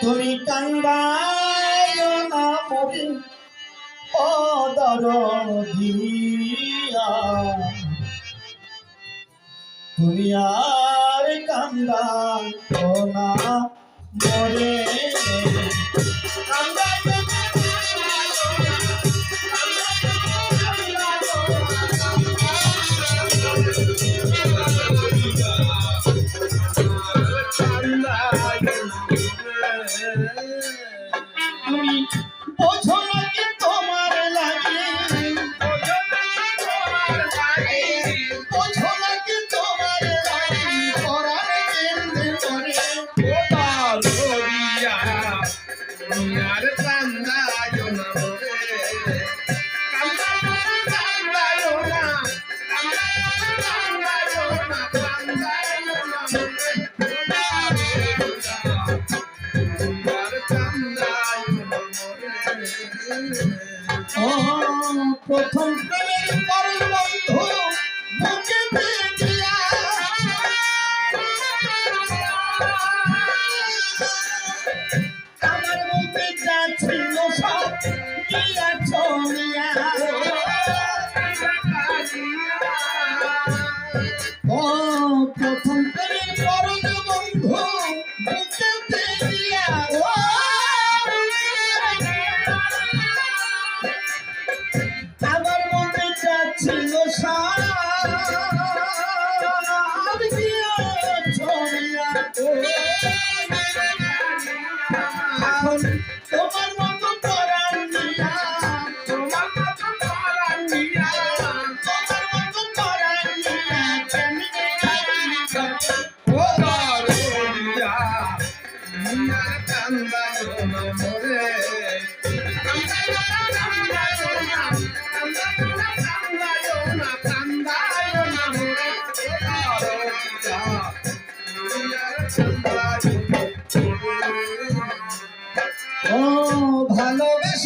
তুমি কান্দায় না মরি ও দরদিয়া তুমি আর কান্দায় না মরে। কান্দায় ও ভালোবেসে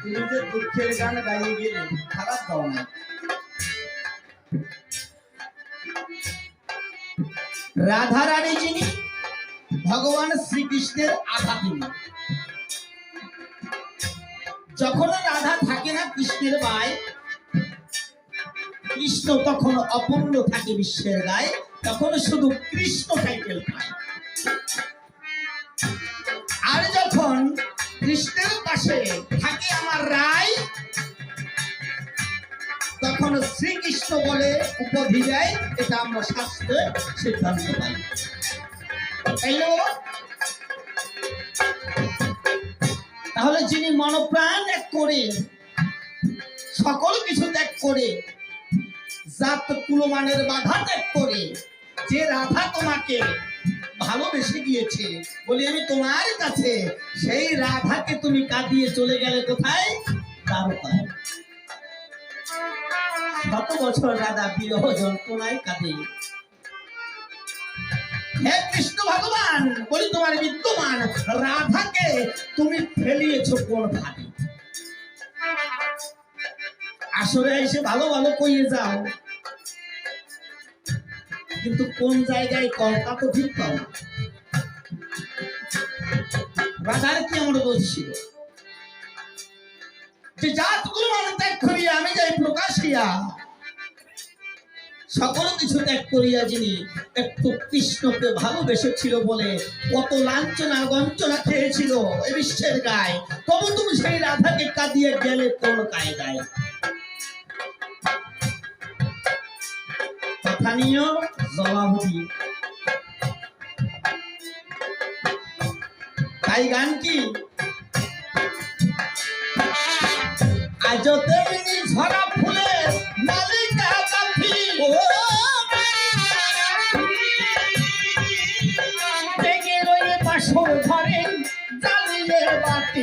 তুমি দুঃখের গান গাইয়ে গেলে খারাপ গাও না। রাধা রানী যিনি, ভগবান শ্রীকৃষ্ণের আধা তিনি যখন রাধা থাকে না কৃষ্ণের গায়ে কৃষ্ণ তখন অপূর্ণ থাকে বিশ্বের গায়ে, তখন শুধু কৃষ্ণ টাইটেল পায়। আর যখন কৃষ্ণের পাশে থাকে আমার রায়, তখন শ্রীকৃষ্ণ বলে উপাধি দেয়, এটা আমরা শাস্ত্রে সিদ্ধান্ত পাই বাবা? তাহলে যিনি মনপ্রাণ এক করে, সকল কিছু ত্যাগ করে, জাত কুলমানের বাধা ত্যাগ করে, যে রাধা তোমাকে ভালোবেসে গিয়েছে। বলি, আমি তোমার কাছে সেই রাধাকে তুমি কাঁদিয়ে চলে গেলে কোথায়? দ্বারকায়। শত বছর রাধা বিরহ যন্ত্রণায় কাঁদে। হে কৃষ্ণ ভগবান, বলি, তোমার বিদ্যমান রাধাকে তুমি ফেলিয়েছো কোন ভাবে? আসরে এসে ভালো ভালো কইয়ে যাও। কিন্তু কোন জায়গায় কলকা তো ঠিক পাও। রাজার কি আমার দোষ ছিল? যে ত্যাগ করিয়া আমি যাই প্রকাশিয়া সকল কিছু ত্যাগ করিয়া যিনি একটু কৃষ্ণকে ভালোবেসেছিল বলে কত লাঞ্ছনা, গঞ্চনা খেয়েছিল এ বিশ্বের গায়ে, তবু তুমি সেই রাধাকে কাঁদিয়ে গেলে কোন কায়দায় কথা নিয়েও জবাব দিই তাই গান কি? রয়ে বাসর ঘরে জ্বালিয়ে বাতি।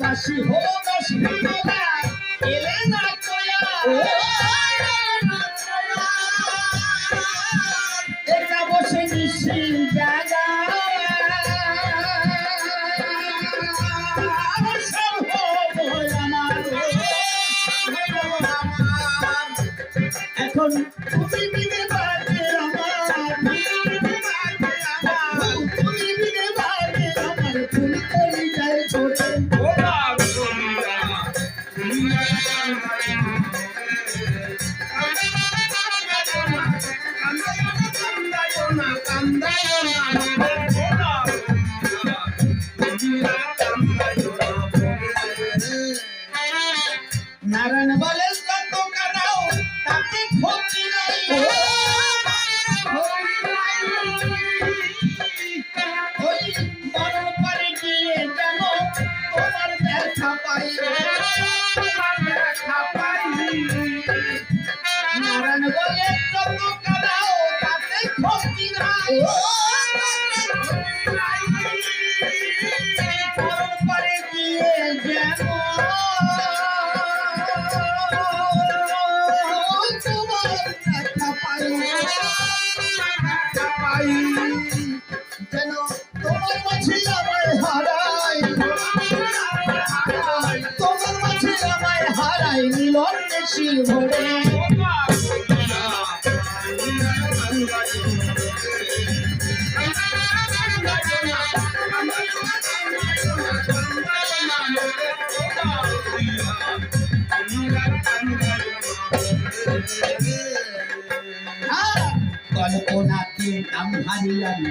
বাসি হলো মালা এলে না কোয়া নারায়ণ বলে কল্পনাতে নাম হারিয়াই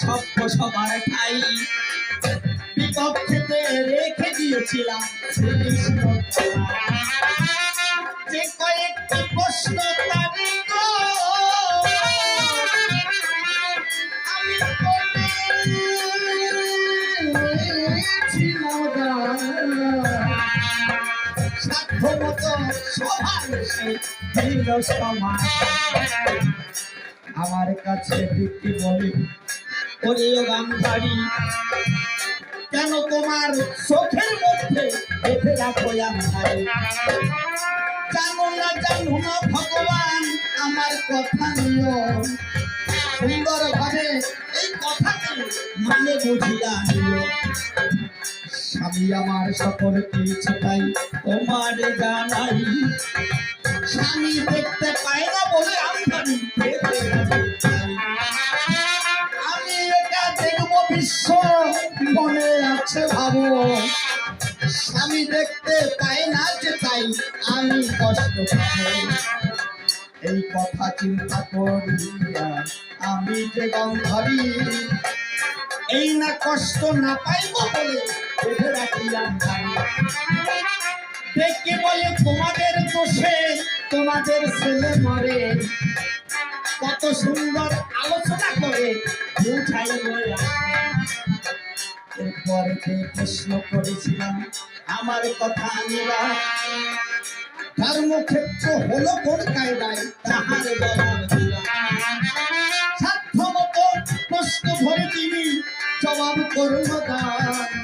সভ্য সবার ঠাই বিপক্ষেতে রেখে দিয়েছিলাম। আমার কাছে দিকটি বলি ওরিও গান্ধারী কেন তোমার চোখের মধ্যে দেখে রাখো নিও। সুন্দর ভাবে এই কথাটি মানে বুঝিয়া স্বামী আমার সকল কিছু তাই তোমার জানাই, স্বামী দেখতে পায় না বলে পেতে আমি একা দেখব বিশ্ব, মনে আছে ভাবো। স্বামী দেখতে পায় না যে তাই আমি কষ্ট পাবো এই কথা চিন্তা করিয়া আমি যে গন্ধরি এই না কষ্ট না পাইব বলে ডেকে বলে, তোমাদের দোষে তোমাদের ছেলে মরে। কত সুন্দর আলোচনা করে এরপর প্রশ্ন করেছিলাম, আমার কথা নিবা। ধর্মক্ষেত্র হলো কোন কায়দায়? তাহার জবাব সাধ্য মতো প্রশ্ন ধরে তিনি জবাব করল দান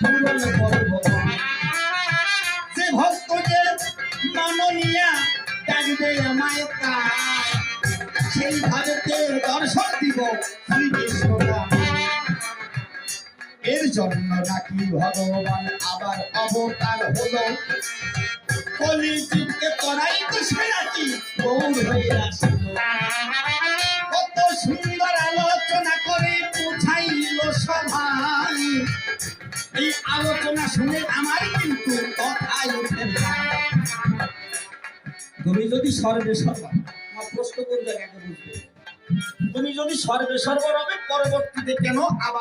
তাই সেইভাবে দর্শন দিব এর জন্য নাকি ভগবান আবার অবতার হলো? কলিযুগকে করাইতে সে নাকি গৌর হয়ে আসিল শুনে আমার কিন্তু তুমি যদি সর্বে সর্বা প্রশ্ন কোন জায়গায় বুঝবে? তুমি যদি সর্বে সর্ব রবে, পরবর্তীতে কেন আবার